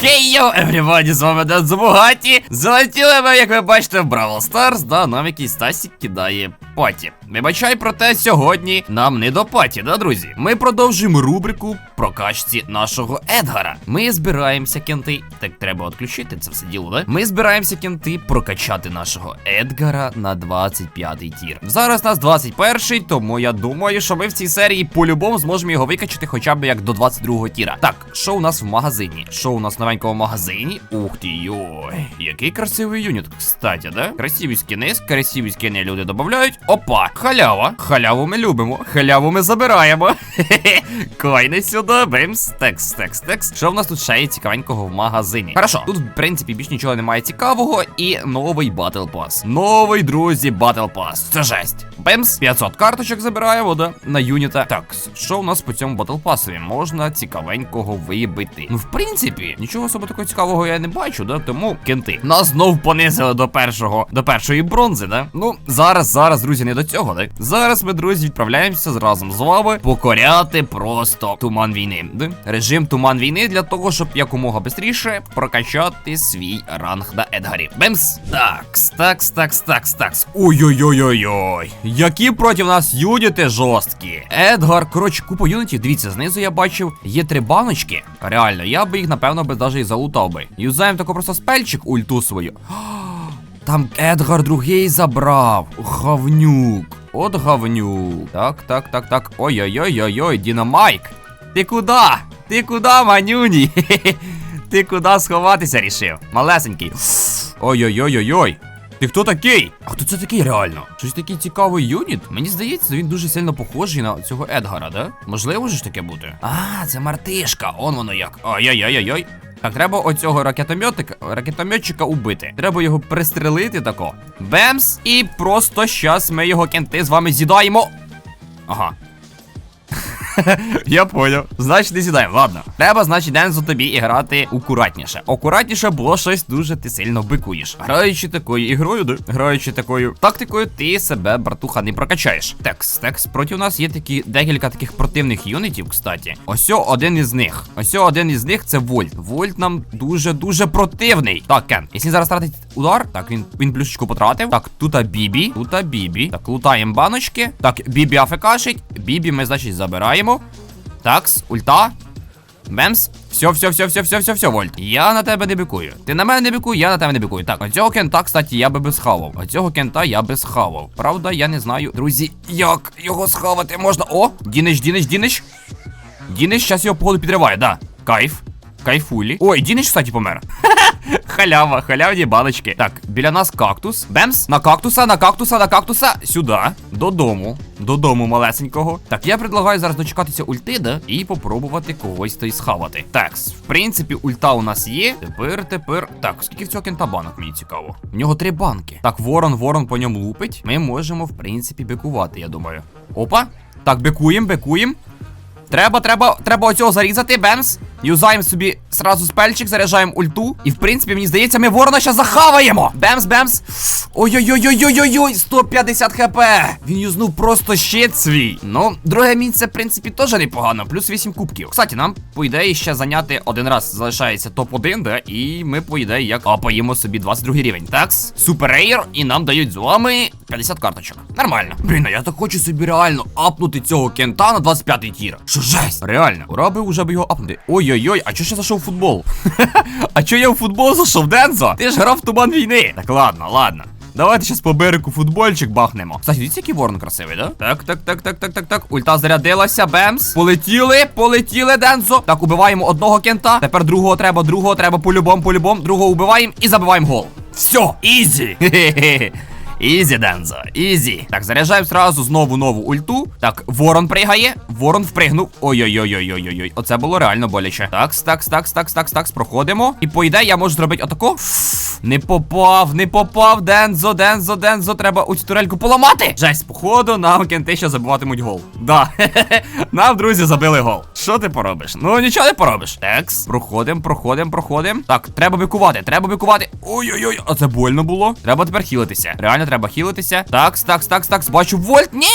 Хей йо, everybody, з вами Ден Забугаті. Залетіли ми, як ви бачите, в Бравл Старс, да, нам якийсь Стасік кидає паті. Вибачай, проте сьогодні нам не до паті, да, друзі? Ми продовжуємо рубрику прокачці нашого Едгара. Ми збираємося, кенти. Так, треба відключити це все діло, да? Ми збираємося, кенти, прокачати нашого Едгара на 25 тір. Зараз нас 21, тому я думаю, що ми в цій серії по-любому зможемо його викачати хоча б як до 22 тіра. Так, що у нас в магазині? Що у нас в магазині? Ух ти йой. Який красивий юніт, кстати, да? Красиві скини, красиві скини люди додають. Опа, халява. Халяву ми любимо. Халяву ми забираємо. Койни сюди, бимс, текс, текс, текс. Що в нас тут ще є цікавенького в магазині? Хорошо, тут, в принципі, більш нічого немає цікавого. І новий Батл Пас. Новий, друзі, Батл Пас. Це жесть. Бемс, 500 карточок забираємо, да? На юніта. Так, що у нас по цьому Батл Пасові? Можна цікавенького вибити. Ну, в принципі, нічого особо такого цікавого я не бачу, да? Тому кенти. Нас знов понизили до першого, до першої бронзи, да? Ну, зараз, зараз, друзі, не до цього, да? Зараз ми, друзі, відправляємося разом з вами покоряти просто туман війни. Режим туман війни для того, щоб якомога швидше прокачати свій ранг на Едгарі. Бемс! Такс, такс, такс, такс, такс. Ой-ой-ой-ой-ой. Які проти нас юніти жорсткі. Едгар, коротше, купа юнітів. Дивіться, знизу я бачив, є три баночки. Реально, я би їх, напевно, би навіть і залутав би. Юзаємо тако просто спельчик ульту свою. Там Едгар другий забрав. Гавнюк. От гавнюк. Так, так, так, так. Ой-ой-ой-ой-ой, Дінамайк. Ти куда? Ти куда, манюні? Ти куда сховатися рішив? Малесенький. Ой-ой-ой-ой-ой. Ти хто такий? А хто це такий реально? Щось такий цікавий юніт? Мені здається, він дуже сильно похожий на цього Едгара, да? Можливо ж таке бути? А, це мартишка, он воно як. Ой-ой-ой-ой-ой. Так, треба оцього ракетометика, ракетометчика убити. Треба його пристрелити тако. Бемс! І просто щас ми його кенти з вами з'їдаємо. Ага. Я поняв. Значить, не сідаємо. Ладно. Треба, значить, Дензо тобі і грати акуратніше. Акуратніше, бо щось дуже ти сильно бикуєш. Граючи такою ігрою, да? Граючи такою тактикою, ти себе, братуха, не прокачаєш. Текс, текс. Проти нас є такі декілька таких противних юнітів, кстати. Ось один із них. Ось один із них це Вольт. Вольт нам дуже-дуже противний. Так, Кен, якщо зараз тратить удар, так він він плюшечку потратив. Так, тут Бібі, тут Бібі. Так, лутаємо баночки. Так, Бібі афекашить. Бібі ми, значить, забираємо. Такс, ульта. Бемс. Все, все, все, все, все, все, все, Вольт. Я на тебе не бікую. Ти на мене не бікуй, я на тебе не бікую. Так, оцього кента, кстати, я би схавав. Оцього кента я би схавав. Правда, я не знаю, друзі, як його схавати можна. О, Дінич, Дінич, Дінич. Дінич, зараз його походу підриває, да. Кайф. Кайфулі. Ой, Дінич, кстати, помер. Халява, халявні баночки. Так, біля нас кактус. Бемс, на кактуса, на кактуса, на кактуса. Сюди. Додому. Додому малесенького. Так, я предлагаю зараз дочекатися ульти, да? І попробувати когось то й схавати. Так, в принципі, ульта у нас є. Тепер, тепер. Так, скільки в цього кента банок, мені цікаво. В нього три банки. Так, ворон, ворон по ньому лупить. Ми можемо, в принципі, бикувати, я думаю. Опа. Так, бикуємо, бикуємо. Треба, треба, треба оцього зарізати, Бемс. Юзаємо собі сразу спельчик, заряджаємо ульту. І в принципі, мені здається, ми ворона ще захаваємо. Бемс, бемс. Ой-ой-ой-ой-ой-ой-ой, 150 хп. Він юзнув просто щит свій. Ну, друге місце, в принципі, теж непогано. Плюс 8 кубків. Кстати, нам, по ідеї, ще зайняти один раз залишається топ-1, да? І ми, по ідеї, як апаємо собі 22 рівень. Так, супер рейр, і нам дають з вами 50 карточок. Нормально. Блін, а я так хочу собі реально апнути цього кента на 25 тір. Що жесть? Реально. Пора би вже б його апнути. Ой-ой-ой, а чого ще зайшов в футбол? а чого я в футбол зайшов, Дензо? Ти ж грав в туман війни. Так, ладно, ладно. Давайте зараз по берегу футбольчик бахнемо. Кстати, дивіться, який ворон красивий, да? Так, так, так, так, так, так, так. Ульта зарядилася, бемс. Полетіли, полетіли, Дензо. Так, убиваємо одного кента. Тепер другого треба, другого треба по-любому, по-любому. Другого убиваємо і забиваємо гол. Все, ізі. Ізі, Дензо, ізі. Так, заряджаємо зразу знову нову ульту. Так, ворон пригає. Ворон впригнув. Ой-ой-ой-ой-ой-ой. Оце було реально боляче. Такс, такс, такс, такс, такс, такс. Проходимо. І по ідеї я можу зробити отако. Не попав, не попав. Дензо, Дензо, Дензо. Треба оцю турельку поламати. Жесть, походу, нам кенти ще забиватимуть гол. Да. нам, друзі, забили гол. Що ти поробиш? Ну нічого не поробиш. Текс. Проходимо, проходимо, проходимо. Так, треба бикувати, треба бикувати. Ой-ой-ой, а це больно було. Треба тепер хілитися. Реально треба хілитися. Такс, такс, такс, такс. Бачу вольт. Ні!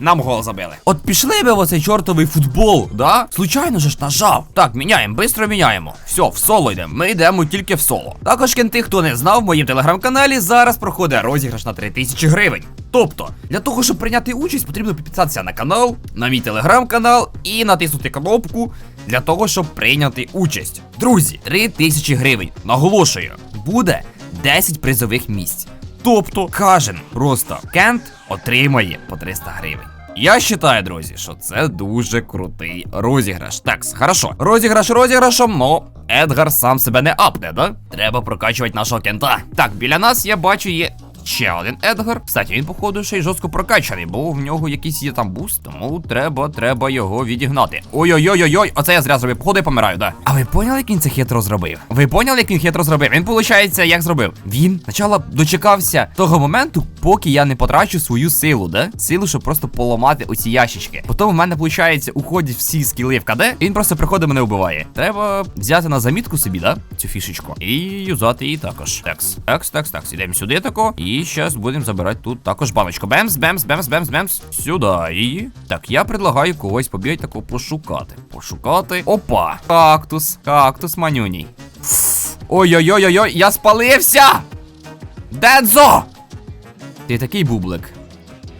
Нам гол забили. От пішли би в оцей чортовий футбол, да? Случайно же ж нажав. Так, міняємо, бистро міняємо. Все, в соло йдемо. Ми йдемо тільки в соло. Також кенти, хто не знав, в моїм телеграм-каналі зараз проходить розіграш на 3000 гривень. Тобто, для того, щоб прийняти участь, потрібно підписатися на канал, на мій телеграм-канал і натиснути кнопку для того, щоб прийняти участь. Друзі, 3000 гривень. Наголошую, буде 10 призових місць. Тобто, кожен просто кент отримає по 300 гривень. Я вважаю, друзі, що це дуже крутий розіграш. Так, хорошо. Розіграш розіграшом, но Едгар сам себе не апне, да? Треба прокачувати нашого кента. Так, біля нас я бачу є. Ще один Едгар. Кстати, він, походу, ще й жорстко прокачаний, бо в нього якийсь є там буст, тому треба, треба його відігнати. Ой-ой-ой-ой, оце я зря зробив. Походу, я помираю, да. А ви поняли, як він це хитро зробив? Ви поняли, як він хитро зробив? Він, виходить, як зробив? Він спочатку дочекався того моменту, поки я не потрачу свою силу, да? Силу, щоб просто поламати оці ящички. Потім в мене, виходить, уходять всі скіли в КД, і він просто приходить мене вбиває. Треба взяти на замітку собі, да? Цю фішечку. І юзати її також. Такс, такс, такс, такс. Ідемо сюди тако. І зараз будемо забирати тут також баночку. Бемс, бемс, бемс, бемс, бемс. Сюди. І. Так, я предлагаю когось побігати тако пошукати. Пошукати. Опа! Кактус. Кактус манюній. Фу. Ой-ой-ой-ой, я спалився! Дедзо! Ти такий бублик.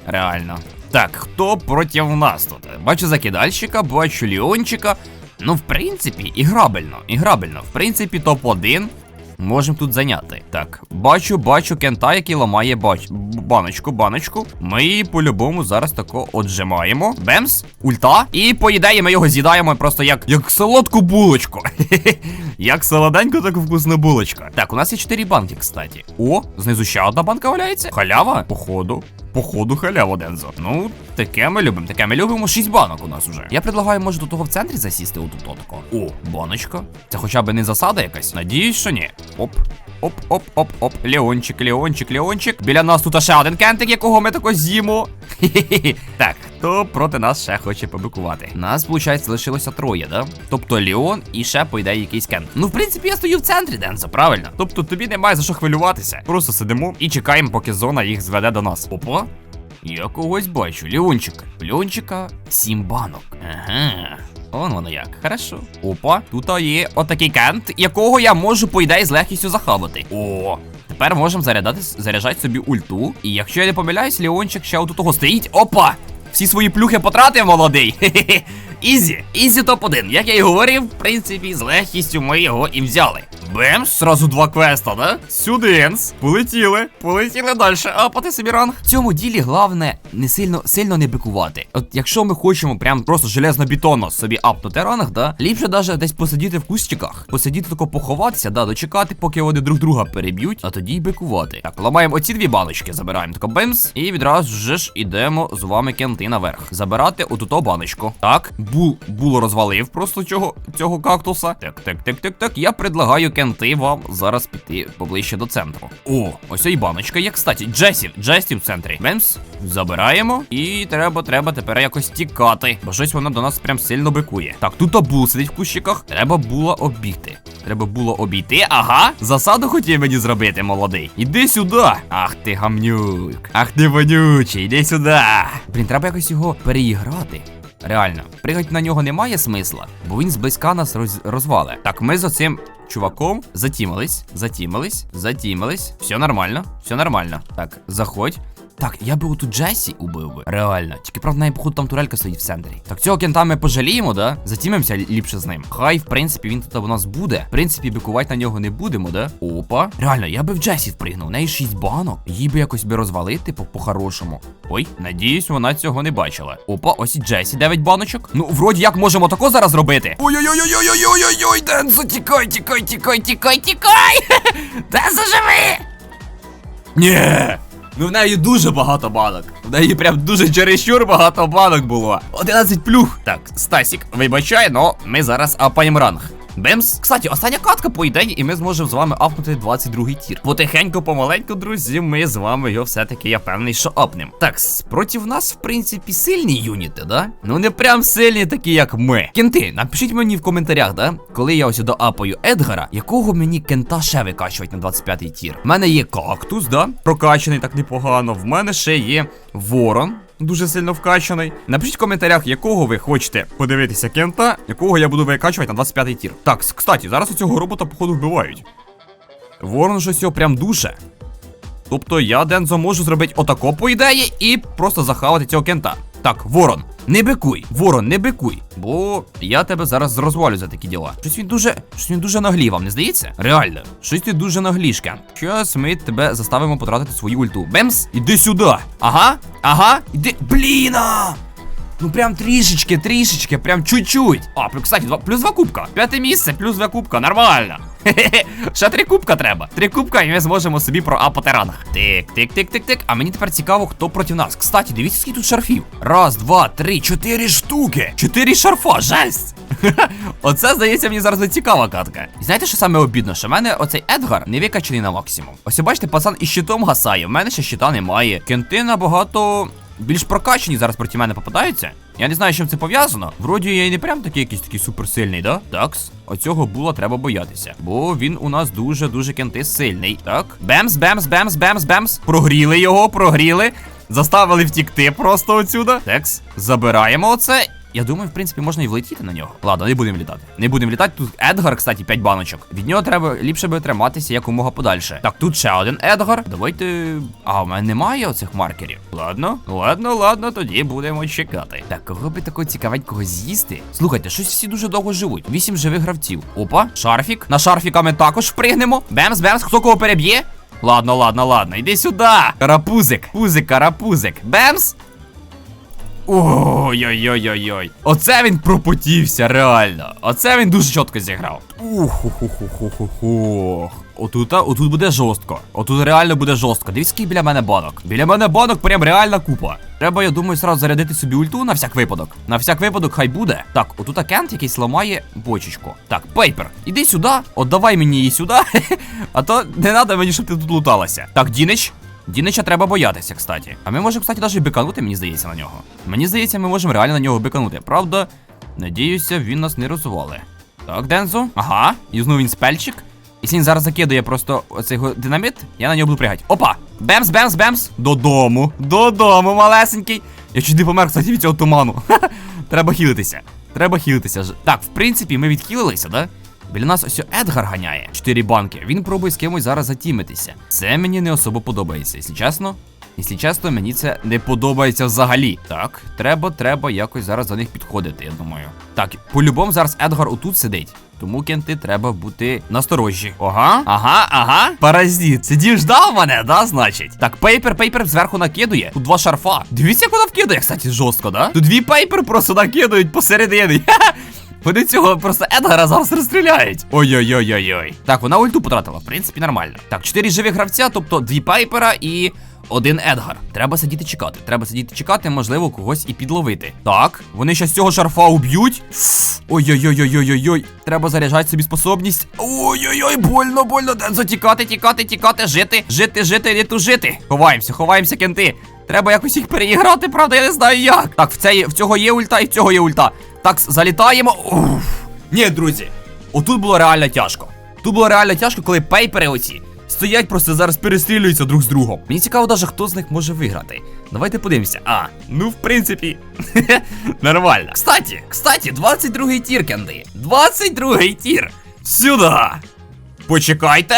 Реально. Так, хто проти нас тут? Бачу закидальщика, бачу Ліончика. Ну, в принципі, іграбельно, іграбельно. В принципі, топ-1 можемо тут зайняти. Так, бачу, бачу кента, який ламає бач... баночку, баночку. Ми її по-любому зараз тако отжимаємо. Бемс, ульта. І по ідеї ми його з'їдаємо просто як, як солодку булочку. як солоденько, так вкусна булочка. Так, у нас є 4 банки, кстати. О, знизу ще одна банка валяється. Халява? Походу. Походу, халява, Дензо. Ну, таке ми любимо. Таке ми любимо Шість банок у нас уже. Я предлагаю, може, до того в центрі засісти отут отако. О, баночка. Це хоча б не засада якась. Надіюсь, що ні. Оп. Оп, оп, оп, оп. Леончик, Леончик, Леончик. Біля нас тут ще один кентик, якого ми тако з'їмо. Так, хто проти нас ще хоче побикувати? Нас, виходить, лишилося троє, да? Тобто Леон і ще, по ідеї, якийсь кент. Ну, в принципі, я стою в центрі, Дензо, правильно. Тобто тобі немає за що хвилюватися. Просто сидимо і чекаємо, поки зона їх зведе до нас. Опа. Я когось бачу. Леончик. Леончика сім банок. Ага. Он воно як. Хорошо. Опа, тут є отакий кент, якого я можу, по ідеї, з легкістю захавати. О. Тепер можемо зарядати, заряджати собі ульту. І якщо я не помиляюсь, Леончик ще отут того стоїть. Опа! Всі свої плюхи потратив, молодий. Хе-хе-хе. Ізі, ізі топ-1. Як я і говорив, в принципі, з легкістю ми його і взяли. Бем, сразу два квеста, да? Сюденс. Полетіли. Полетіли далі. А пати собі ранг. В цьому ділі головне не сильно сильно не бикувати. От якщо ми хочемо прям просто железно-бетонно собі апнути ранг, да, ліпше даже десь посидіти в кустиках, посидіти тако поховатися, да, дочекати, поки вони друг друга переб'ють, а тоді й бикувати. Так, ламаємо оці дві баночки, забираємо тако бемс, і відразу же ж ідемо з вами кенти наверх. Забирати отуто баночку. Так, бул, бул розвалив просто цього, цього кактуса. Так, так, так, так, так. Я предлагаю кенти вам зараз піти поближче до центру. О, ось і баночка є, кстати. Джесі, Джесі в центрі. Бемс, забираємо. І треба, треба тепер якось тікати. Бо щось воно до нас прям сильно бикує. Так, тут бул сидить в кущиках. Треба було обійти. Треба було обійти. Ага. Засаду хотів мені зробити, молодий. Іди сюди. Ах ти гамнюк. Ах ти вонючий, іди сюди. Блін, треба якось його переіграти. Реально, пригати на нього немає смисла, бо він зблизька нас роз... розвале. Так, ми за цим чуваком затімились, затімились, затімились. Все нормально, все нормально. Так, заходь. Так, я би оту Джесі убив би. Реально. Тільки правда, неї, походу, там турелька стоїть в центрі. Так цього кента ми пожаліємо, да? Затімимося ліпше з ним. Хай, в принципі, він тут у нас буде. В принципі, бикувати на нього не будемо, да? Опа. Реально, я би в Джесі впригнув. У неї 6 банок. Її би якось би розвалити по- по-хорошому. Ой, надіюсь, вона цього не бачила. Опа, ось і Джесі 9 баночок. Ну, вроді як можемо тако зараз робити. Ой-ой-ой-ой-ой-ой-ой-ой, Дензо, тікай, тікай, тікай, тікай, тікай! Дензо, живи! Ні. Ну в неї дуже багато банок. В неї прям дуже чересчур багато банок було. 11 плюх. Так, Стасік, вибачай, но ми зараз апаємо ранг. Бемс. Кстати, остання катка по ідеї, і ми зможемо з вами апнути 22-й тір. Потихеньку, помаленьку, друзі, ми з вами його все-таки я певний, що апнем. Так, проти нас, в принципі, сильні юніти, да? Ну не прям сильні такі, як ми. Кенти, напишіть мені в коментарях, да? Коли я ось до апаю Едгара, якого мені кента ще викачувати на 25 тір. В мене є кактус, да? Прокачаний так непогано. В мене ще є ворон. Дуже сильно вкачаний. Напишіть в коментарях, якого ви хочете подивитися кента, якого я буду викачувати на 25-й тір. Так, кстати, зараз у цього робота, походу, вбивають. Ворон щось його прям душе. Тобто я, Дензо, можу зробити отако, по ідеї, і просто захавати цього кента. Так, ворон, не бикуй, ворон, не бикуй. Бо я тебе зараз розвалю за такі діла. Щось він дуже. Щось він дуже наглі, вам не здається? Реально, щось ти дуже нагліш, Кент. Щас ми тебе заставимо потратити свою ульту. Бемс, іди сюди. Ага, ага, іди. Бліна! Ну прям трішечки, трішечки, прям чуть-чуть. А, кстати, два, плюс два кубка. П'яте місце, плюс два кубка, нормально. Ще три кубка треба. Три кубка, і ми зможемо собі проапати ранг. Тик, тик, тик, тик, тик. А мені тепер цікаво, хто проти нас. Кстати, дивіться, скільки тут шарфів. Раз, два, три, чотири штуки. Чотири шарфа, жесть. Оце, здається, мені зараз не цікава катка. І знаєте, що саме обідно? Що в мене оцей Едгар не викачаний на максимум. Ось бачите, пацан із щитом гасає. В мене ще щита немає. Кенти набагато більш прокачані зараз проти мене попадаються. Я не знаю, з чим це пов'язано. Вроді я і не прям такий якийсь такий суперсильний, да? Такс. Оцього була треба боятися. Бо він у нас дуже-дуже кенти сильний. Так. Бемс, бемс, бемс, бемс, бемс. Прогріли його, прогріли. Заставили втікти просто отсюда. Текс. Забираємо оце. Я думаю, в принципі, можна і влетіти на нього. Ладно, не будемо літати. Не будемо літати. Тут Едгар, кстати, 5 баночок. Від нього треба ліпше би триматися якомога подальше. Так, тут ще один Едгар. Давайте. А, у мене немає оцих маркерів. Ладно, ладно, ладно, тоді будемо чекати. Так, кого би такого цікавенького з'їсти? Слухайте, щось всі дуже довго живуть. Вісім живих гравців. Опа, шарфік. На шарфіка ми також впригнемо. Бемс, бемс, хто кого переб'є? Ладно, ладно, ладно, йди сюди. Карапузик, пузик, карапузик. Бемс. Ой-ой-ой-ой-ой. Оце він пропотівся, реально. Оце він дуже чітко зіграв. Ух-ху-ху-ху-ху-ху. Отут, отут буде жорстко. Отут реально буде жорстко. Дивіться, скільки біля мене банок. Біля мене банок прям реальна купа. Треба, я думаю, сразу зарядити собі ульту на всяк випадок. На всяк випадок хай буде. Так, отут Кент якийсь ламає бочечку. Так, Пейпер, іди сюди. Отдавай мені її сюди. А то не треба мені, щоб ти тут луталася. Так, Дінич. Дінича треба боятися, кстати. А ми можемо, кстати, навіть биканути, мені здається, на нього. Мені здається, ми можемо реально на нього биканути. Правда, надіюся, він нас не розвали. Так, Дензо. Ага, юзнув він спельчик. Якщо він зараз закидує просто оцей динаміт, я на нього буду пригати. Опа! Бемс, бемс, бемс! Додому! Додому, малесенький! Я чуть не помер, кстати, від цього туману. Треба хілитися. Треба хілитися. Так, в принципі, ми відхилилися, да? Біля нас ось Едгар ганяє. Чотири банки. Він пробує з кимось зараз затімитися. Це мені не особо подобається, якщо чесно. Якщо чесно, мені це не подобається взагалі. Так, треба, треба якось зараз за них підходити, я думаю. Так, по-любому зараз Едгар отут сидить. Тому кенти треба бути насторожі. Ага, ага, ага. Паразит. Сидів ждав мене, да, значить? Так, пейпер, пейпер зверху накидує. Тут два шарфа. Дивіться, як вона вкидає, кстати, жорстко, да? Тут дві пейпер просто накидують посередині. Вони цього просто Едгара зараз розстріляють. Ой-ой-ой-ой-ой. Так, вона ульту потратила, в принципі, нормально. Так, чотири живі гравця, тобто дві пайпера і. Один Едгар. Треба сидіти чекати. Треба сидіти чекати, можливо, когось і підловити. Так, вони ще з цього шарфа уб'ють. Ой-ой-ой-ой-ой-ой. Треба заряджати собі способність. Ой-ой-ой, больно, больно. Дензо, тікати, тікати, жити, жити, жити, не тужити. Ховаємося, ховаємося, кенти. Треба якось їх переіграти, правда, я не знаю як. Так, в, цей, в цього є ульта і в цього є ульта. Так, залітаємо. Уф. Ні, друзі, отут було реально тяжко. Тут було реально тяжко, коли пейпери оці стоять, просто зараз перестрілюються друг з другом. Мені цікаво, даже хто з них може виграти. Давайте подивимося. А, ну в принципі, нормально. Кстати, кстати, 22-й тір, кенди. 22-й тір. Сюди. Почекайте.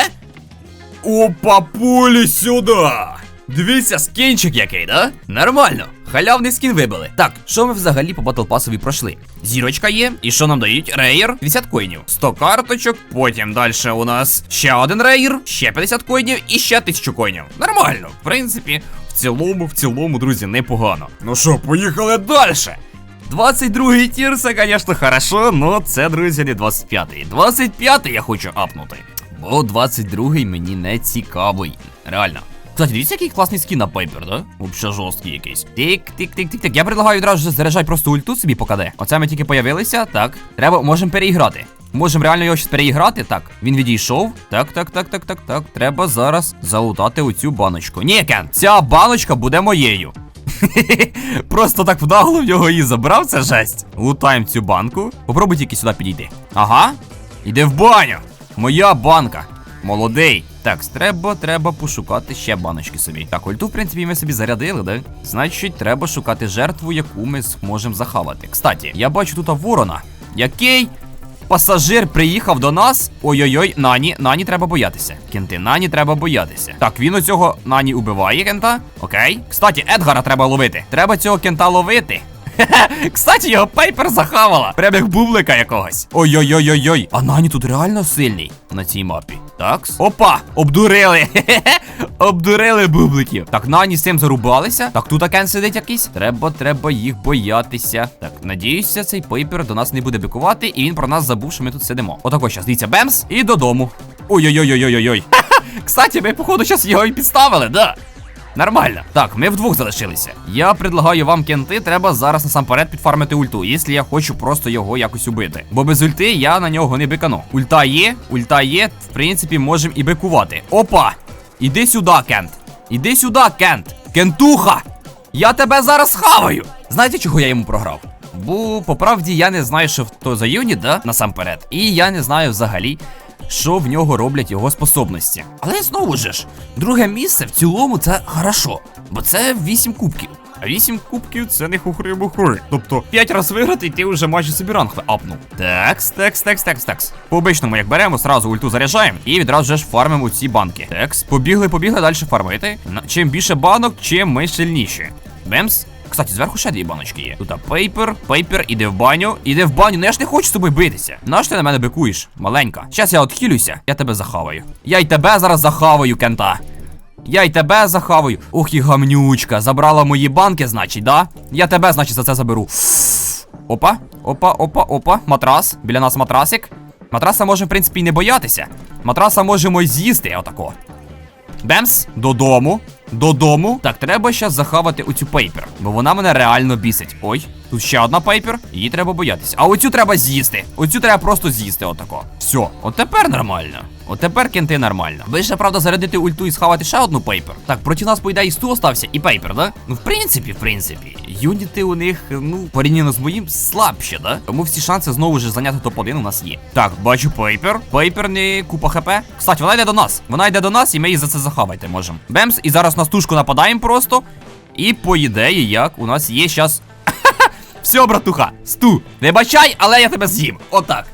Опа, пулі сюди. Дивіться, скінчик який, да? Нормально. Халявний скін вибили. Так, що ми взагалі по батлпасові пройшли? Зірочка є, і що нам дають? Рейер, 50 коїнів, 100 карточок, потім далі у нас ще один рейер, ще 50 коїнів і ще 1000 коїнів. Нормально, в принципі, в цілому, в цілому, друзі, непогано. Ну що, поїхали далі. 22 тір, це, звісно, хорошо, но це, друзі, не 25-й. 25-й я хочу апнути. Бо 22-й мені не цікавий. Реально. Кстати, дивіться, який класний скін на Пайпер, да? Вообще жорсткий якийсь. Тик, тик, тик, тик, тик. Я предлагаю відразу ж заряджати просто ульту собі покаде. Оце ми тільки появилися. Так. Треба, можемо переіграти. Можемо реально його щось переіграти. Так, він відійшов. Так, так, так, так, так, так. Треба зараз залутати оцю баночку. Ні, Кен, ця баночка буде моєю. Просто так вдагло в нього її забрав, це жесть. Лутаємо цю банку. Попробуй тільки сюди підійти. Ага. Іди в баню. Моя банка. Молодий. Так, треба, треба пошукати ще баночки собі. Так, ульту, в принципі, ми собі зарядили, да? Значить, треба шукати жертву, яку ми зможемо захавати. Кстати, я бачу тут ворона, який пасажир приїхав до нас. Ой-ой-ой, Нані, Нані треба боятися. Кенти, Нані треба боятися. Так, він оцього Нані убиває кента. Окей. Кстати, Едгара треба ловити. Треба цього кента ловити. Кстати, його пейпер захавала. Прям як бублика якогось. Ой-ой-ой-ой-ой. А Нані тут реально сильний на цій мапі. Такс. Опа! Обдурили. Обдурили бубликів. Так, Нані з цим зарубалися. Так, тут акен сидить якийсь. Треба, треба їх боятися. Так, надіюся, цей пейпер до нас не буде бикувати, і він про нас забув, що ми тут сидимо. Отако щас, дивіться, бемс, і додому. Ой-ой-ой-ой-ой-ой. Кстати, ми, походу, зараз його і підставили, да. Нормально. Так, ми вдвох залишилися. Я предлагаю вам кенти, треба зараз насамперед підфармити ульту, якщо я хочу просто його якось убити. Бо без ульти я на нього не бикану. Ульта є, ульта є, в принципі, можемо і бикувати. Опа! Іди сюди, Кент. Іди сюди, Кент. Кентуха! Я тебе зараз хаваю! Знаєте, чого я йому програв? Бо по правді я не знаю, що то за юніт, да, насамперед. І я не знаю взагалі, що в нього роблять його способності. Але знову ж, друге місце в цілому це хорошо, бо це 8 кубків. А 8 кубків це не хухри-бухри. Тобто 5 раз виграти, і ти вже майже собі ранг апнув. Такс, такс, такс, такс, такс. По обичному, як беремо, сразу ульту заряджаємо і відразу ж фармимо ці банки. Такс, побігли, побігли далі фармити. Чим більше банок, чим ми сильніші. Бемс. Кстати, зверху ще дві баночки є. Тут пейпер, пейпер, іде в баню, іде в баню. Ну я ж не хочу з тобою битися. Наш ти на мене бикуєш? Маленька. Щас я отхилюся, я тебе захаваю. Я й тебе зараз захаваю, кента. Я й тебе захаваю. Ух і гамнючка. Забрала мої банки, значить, да? Я тебе, значить, за це заберу. Опа, опа, опа, опа. Матрас. Біля нас матрасик. Матраса можемо, в принципі, і не боятися. Матраса можемо й з'їсти, отако. Бемс, додому. Додому. Так, треба щас захавати оцю пейпер, бо вона мене реально бісить. Ой, тут ще одна пейпер, її треба боятися. А оцю треба з'їсти. Оцю треба просто з'їсти, отако. Все, от тепер нормально. От тепер кенти нормально. Ще, правда, зарядити ульту і схавати ще одну пейпер. Так, проти нас, по ідеї, 100 остався і пейпер, да? Ну, в принципі, в принципі, юніти у них, ну, порівняно з моїм, слабші, да? Тому всі шанси знову ж зайняти топ-1 у нас є. Так, бачу пейпер. Пейпер не купа хп. Кстати, вона йде до нас. Вона йде до нас, і ми її за це захавати можемо. Бемс, і зараз на стужку нападаємо просто. І по ідеї, як у нас є щас. Все, братуха, сту. Не бачай, але я тебе з'їм. Отак.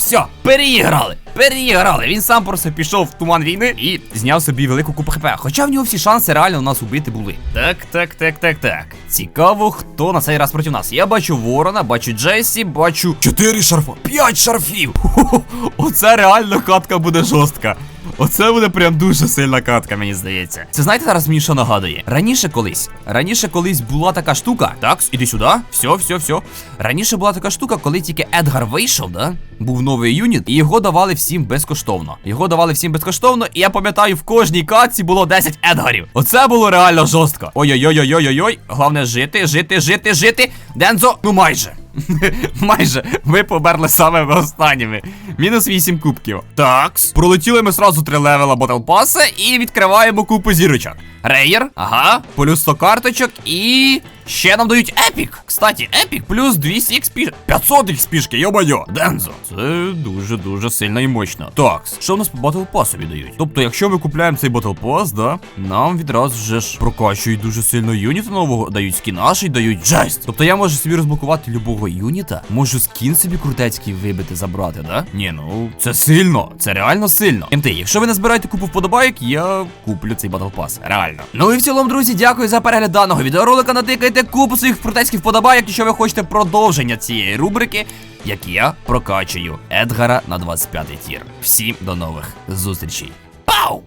Все, переіграли. Переіграли. Він сам просто пішов в туман війни і зняв собі велику купу хп. Хоча в нього всі шанси реально нас убити були. Так, так, так, так, так. Цікаво, хто на цей раз проти нас. Я бачу Ворона, бачу Джесі, бачу. Чотири шарфа, п'ять шарфів. Оце реально катка буде жорстка. Оце буде прям дуже сильна катка, мені здається. Це знаєте зараз мені що нагадує? Раніше колись. Раніше колись була така штука. Так, іди сюди. Все, все, все. Раніше була така штука, коли тільки Едгар вийшов, да? Був новий юніт, і його давали всім безкоштовно. Його давали всім безкоштовно, і я пам'ятаю, в кожній катці було 10 Едгарів. Оце було реально жорстко. Ой-ой-ой-ой-ой-ой. Головне жити, жити, жити, жити. Дензо, ну майже. Майже ви померли саме останніми. Мінус 8 кубків. Такс. Пролетіли ми сразу три левела Батл Паса і відкриваємо купу зірочок. Рейер, ага, плюс 100 карточок і. Ще нам дають епік. Кстати, епік плюс 200 XP. 500 XP, йо-майо. Дензо. Це дуже-дуже сильно і мощно. Такс. Що в нас по Батл Пасові дають? Тобто, якщо ми купляємо цей Батл Пас, да, нам відразу вже ж прокачують дуже сильно юніта нового, дають скінаші, дають джесть. Тобто я можу собі розблокувати любого юніта, можу скін собі крутецький вибити, забрати, да? Ні, ну це сильно, це реально сильно. МТ, якщо ви не збираєте купу вподобайок, я куплю цей Батл Пас. Реально. Ну і в цілому, друзі, дякую за перегляд даного відеоролика. Натикайте купу своїх крутецьких вподобайок, якщо ви хочете продовження цієї рубрики. Як я прокачую Едгара на 25 тір. Всім до нових зустрічей. Пау!